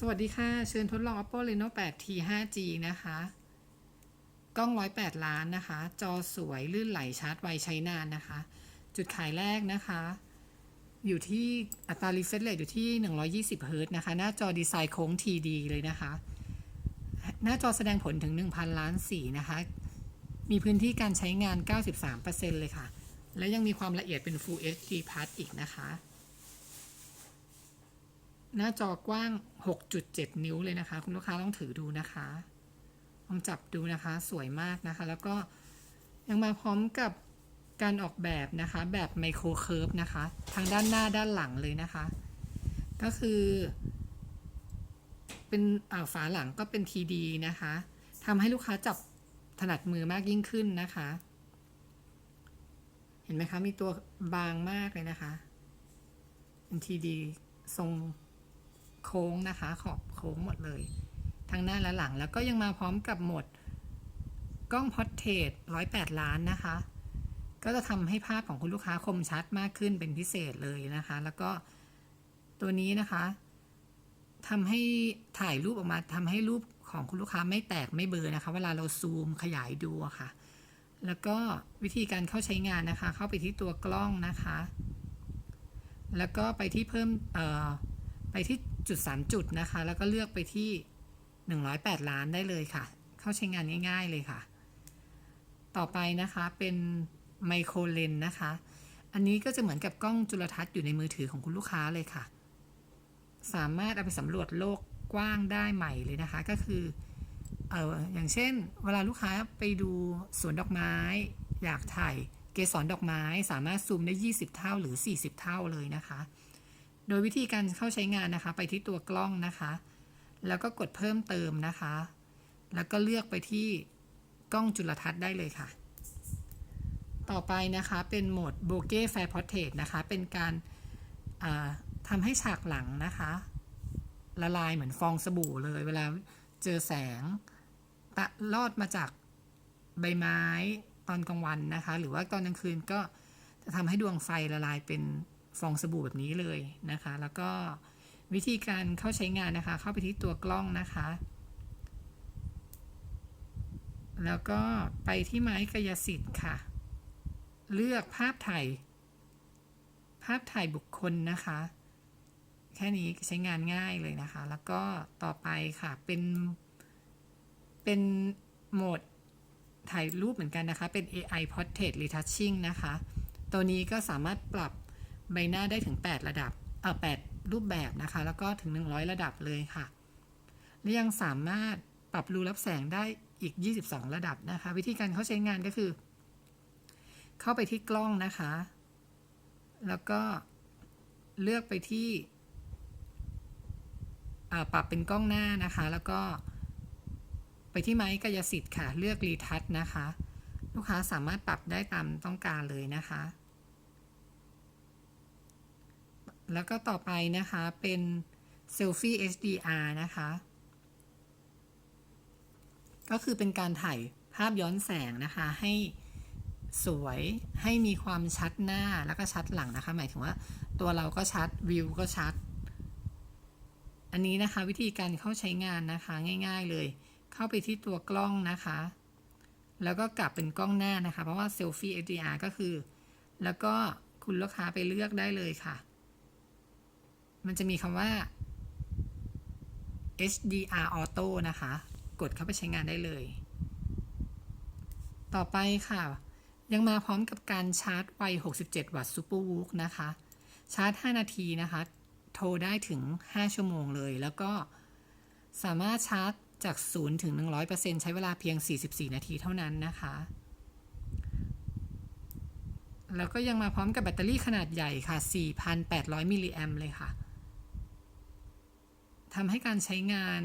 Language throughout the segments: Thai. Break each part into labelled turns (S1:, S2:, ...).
S1: สวัสดีค่ะ เชิญทดลอง Oppo Reno 8T 5G นะคะ กล้อง 108 ล้านนะคะ จอสวยลื่นไหลชาร์จไวใช้นานนะคะ จุดขายแรกนะคะ อยู่ที่อัตรา refresh rate อยู่ที่ 120 Hz นะคะ หน้าจอดีไซน์โค้ง TD เลยนะคะ หน้าจอแสดงผลถึง 1,000 ล้านสีนะคะ มีพื้นที่การใช้งาน 93%เลยค่ะ และยังมีความละเอียดเป็น Full HD Plus อีกนะคะ หน้าจอกว้าง 6.7 นิ้วเลยนะคะ คุณลูกค้าต้องถือดูนะคะ ลองจับดูนะคะ สวยมากนะคะ แล้วก็ยังมาพร้อมกับการออกแบบนะคะ แบบไมโครเคิร์ฟนะคะ ทางด้านหน้าด้านหลังเลยนะคะ ก็คือ เป็นอ่าฝาหลังก็เป็น TD นะคะทำให้ลูกค้าจับถนัดมือมากยิ่งขึ้นนะคะ เห็นไหมคะ มีตัวบางมากเลยนะคะ เป็น TD ทรง โค้งนะคะ ขอบโค้งหมดเลย ทั้งหน้าและหลังแล้วก็ยังมาพร้อมกับหมดกล้องพอร์เทรต108 ล้านนะคะ ก็จะทำให้ภาพของคุณลูกค้าคมชัดมากขึ้นเป็นพิเศษเลยนะคะ แล้วก็ตัวนี้นะคะทำให้ถ่ายรูปออกมาทำให้รูปของคุณลูกค้าไม่แตกไม่เบลอนะคะ เวลาเราซูมขยายดูะค่ะ แล้วก็วิธีการเข้าใช้งานนะคะ เข้าไปที่ตัวกล้องนะคะ แล้วก็ไปที่เพิ่มไปที่ จุด 3 จุดนะคะ แล้วก็เลือกไปที่ 108 ล้านได้เลยค่ะ เข้าใช้งานง่าย ๆเลยค่ะ ต่อไปนะคะเป็นไมโครเลนนะคะ อันนี้ก็จะเหมือนกับกล้องจุลทรรศน์อยู่ในมือถือของคุณลูกค้าเลยค่ะ สามารถเอาไปสำรวจโลกกว้างได้ใหม่เลยนะคะ ก็คือเอออย่างเช่น เวลาลูกค้าไปดูสวนดอกไม้ อยากถ่ายเกสรดอกไม้ สามารถซูมได้ 20 เท่าหรือ 40 เท่าเลยนะคะ โดยวิธีการเข้าใช้งานนะคะ ไปที่ตัวกล้องนะคะ แล้วก็กดเพิ่มเติมนะคะ แล้วก็เลือกไปที่กล้องจุลทรรศน์ได้เลยค่ะ ต่อไปนะคะเป็นโหมด Bokeh Fair Portrait นะคะ เป็นการาทำให้ฉากหลังนะคะ ละลายเหมือนฟองสบู่เลย เวลาเจอแสงตะลอดมาจากใบไม้ตอนกลางวันนะคะ หรือว่าตอนกลางคืนก็จะทำให้ดวงไฟละลายเป็น ฟองสบู่แบบนี้เลยนะคะ แล้วก็วิธีการเข้าใช้งานนะคะ เข้าไปที่ตัวกล้องนะคะ แล้วก็ไปที่ไม้กายสิทธิ์ค่ะ เลือกภาพถ่ายภาพถ่ายบุคคลนะคะ แค่นี้ใช้งานง่ายเลยนะคะ แล้วก็ต่อไปค่ะเป็นเป็นโหมดถ่ายรูปเหมือนกันนะคะ เป็น AI Portrait Retouching นะคะ ตัวนี้ก็สามารถปรับ ใบหน้าได้ถึง 8 ระดับเอ่อ8รูปแบบนะคะ แล้วก็ถึง 100 ระดับเลยค่ะ และยังสามารถปรับรูรับแสงได้อีก 22 ระดับนะคะ วิธีการเขาใช้งานก็คือ เข้าไปที่กล้องนะคะ แล้วก็เลือกไปที่ปรับเป็นกล้องหน้านะคะ แล้วก็ไปที่ไม้กายสิทธิ์ค่ะ เลือกรีทัชนะคะ ลูกค้าสามารถปรับได้ตามต้องการเลยนะคะ แล้วก็ต่อไปนะคะเป็น Selfie HDR นะคะ ก็คือเป็นการถ่ายภาพย้อนแสงนะคะให้สวยให้มีความชัดหน้าแล้วก็ชัดหลังนะคะ หมายถึงว่าตัวเราก็ชัดวิวก็ชัด อันนี้นะคะวิธีการเข้าใช้งานนะคะง่าย ๆเลย เข้าไปที่ตัวกล้องนะคะ แล้วก็กลับเป็นกล้องหน้านะคะ เพราะว่า Selfie HDR ก็คือ แล้วก็คุณลูกค้าไปเลือกได้เลยค่ะ มันจะมีคำว่า HDR Auto นะคะ กดเข้าไปใช้งานได้เลย ต่อไปค่ะ ยังมาพร้อมกับการชาร์จไว 67 วัตต์ Super w o o นะคะ ชาร์จ 5 นาทีนะคะ โทรได้ถึง 5 ชั่วโมงเลย แล้วก็สามารถชาร์จจาก 0 ถึง 100%ใช้เวลาเพียง 44 นาทีเท่านั้นนะคะ แล้วก็ยังมาพร้อมกับแบตเตอรี่ขนาดใหญ่ค่ะ 4,800 มิลลิแอมเลยค่ะ ทำให้การใช้งาน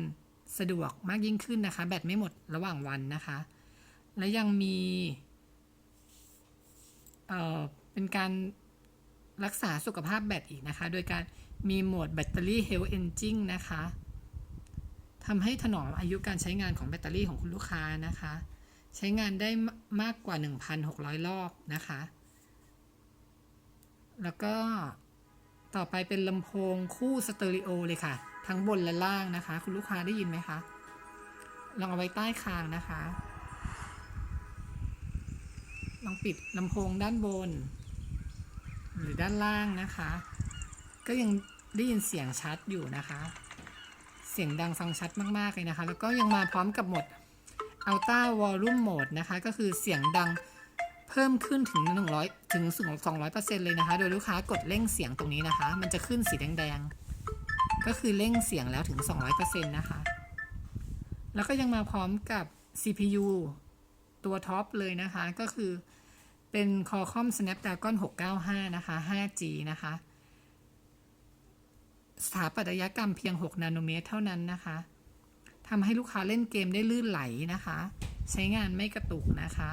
S1: สะดวกมากยิ่งขึ้นนะคะ แบตไม่หมดระหว่างวันนะคะ และยังมีเอ่อเป็นการรักษาสุขภาพแบตอีกนะคะ โดยการมีโหมดแบตเตอรี่ Health Engine นะคะทำให้ถนอมอายุการใช้งานของแบตเตอรี่ของคุณลูกค้านะคะ ใช้งานได้มากกว่า 1,600 รอบนะคะ แล้วก็ต่อไปเป็นลำโพงคู่สเตอริโอเลยค่ะ ทั้งบนและล่างนะคะ คุณลูกค้าได้ยินไหมคะลองเอาไว้ใต้คางนะคะลองปิดลำโพงด้านบน หรือด้านล่างนะคะ ก็ยังได้ยินเสียงชัดอยู่นะคะ เสียงดังฟังชัดมากๆเลยนะคะ แล้วก็ยังมาพร้อมกับโหมด Ultra Volume Mode นะคะ ก็คือเสียงดังเพิ่มขึ้นถึง 100 ถึงสูง200%เลยนะคะ โดยลูกค้ากดเร่งเสียงตรงนี้นะคะ มันจะขึ้นสีแดงๆ ก็คือเร่งเสียงแล้วถึง 200%นะคะ แล้วก็ยังมาพร้อมกับ CPU ตัวท็อปเลยนะคะ ก็คือเป็น Qualcomm Snapdragon 695 นะคะ 5G นะคะ สถาปัตยกรรมเพียง 6 นาโนเมตรเท่านั้นนะคะทำให้ลูกค้าเล่นเกมได้ลื่นไหลนะคะ ใช้งานไม่กระตุกนะคะ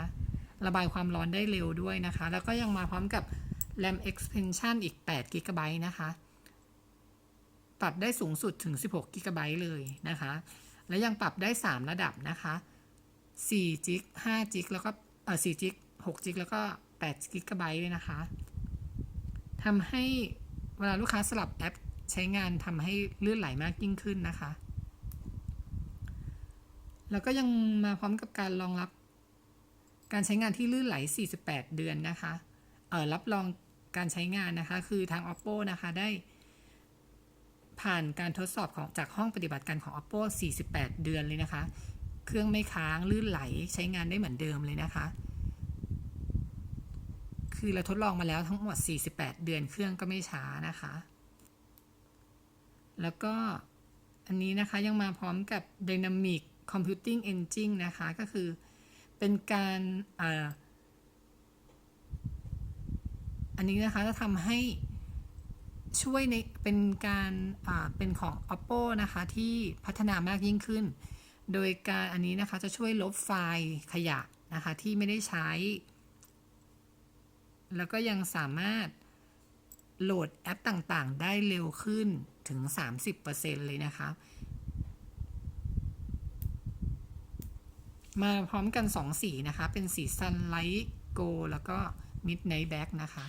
S1: ระบายความร้อนได้เร็วด้วยนะคะ แล้วก็ยังมาพร้อมกับ RAM expansion อีก8 g b นะคะ ปรับได้สูงสุดถึง 16 g b เลยนะคะ และยังปรับได้ 3 ระดับนะคะ4 g 5 g แล้วก็เออ4 g 6 g แล้วก็8 g b เลยนะคะทำให้เวลาลูกค้าสลับแอปใช้งานทำให้ลื่นไหลมากยิ่งขึ้นนะคะ แล้วก็ยังมาพร้อมกับการรองรับ การใช้งานที่ลื่นไหล 48 เดือนนะคะ เออรับรองการใช้งานนะคะ คือทาง oppo นะคะได้ ผ่านการทดสอบของจากห้องปฏิบัติการของ oppo 48 เดือนเลยนะคะ เครื่องไม่ค้างลื่นไหลใช้งานได้เหมือนเดิมเลยนะคะ คือเราทดลองมาแล้วทั้งหมด 48 เดือนเครื่องก็ไม่ช้านะคะ แล้วก็อันนี้นะคะยังมาพร้อมกับ Dynamic Computing Engine นะคะ ก็คือเป็นการอ่ออันนี้นะคะจะทำให้ ช่วยในเป็นการเป็นของ oppo นะคะที่พัฒนามากยิ่งขึ้น โดยการอันนี้นะคะจะช่วยลบไฟล์ขยะนะคะที่ไม่ได้ใช้ แล้วก็ยังสามารถโหลดแอปต่างๆ ได้เร็วขึ้นถึง 30%เลยนะคะ มาพร้อมกัน 2 สีนะคะ เป็นสี Sunlight Go แล้วก็ Midnight Black นะคะ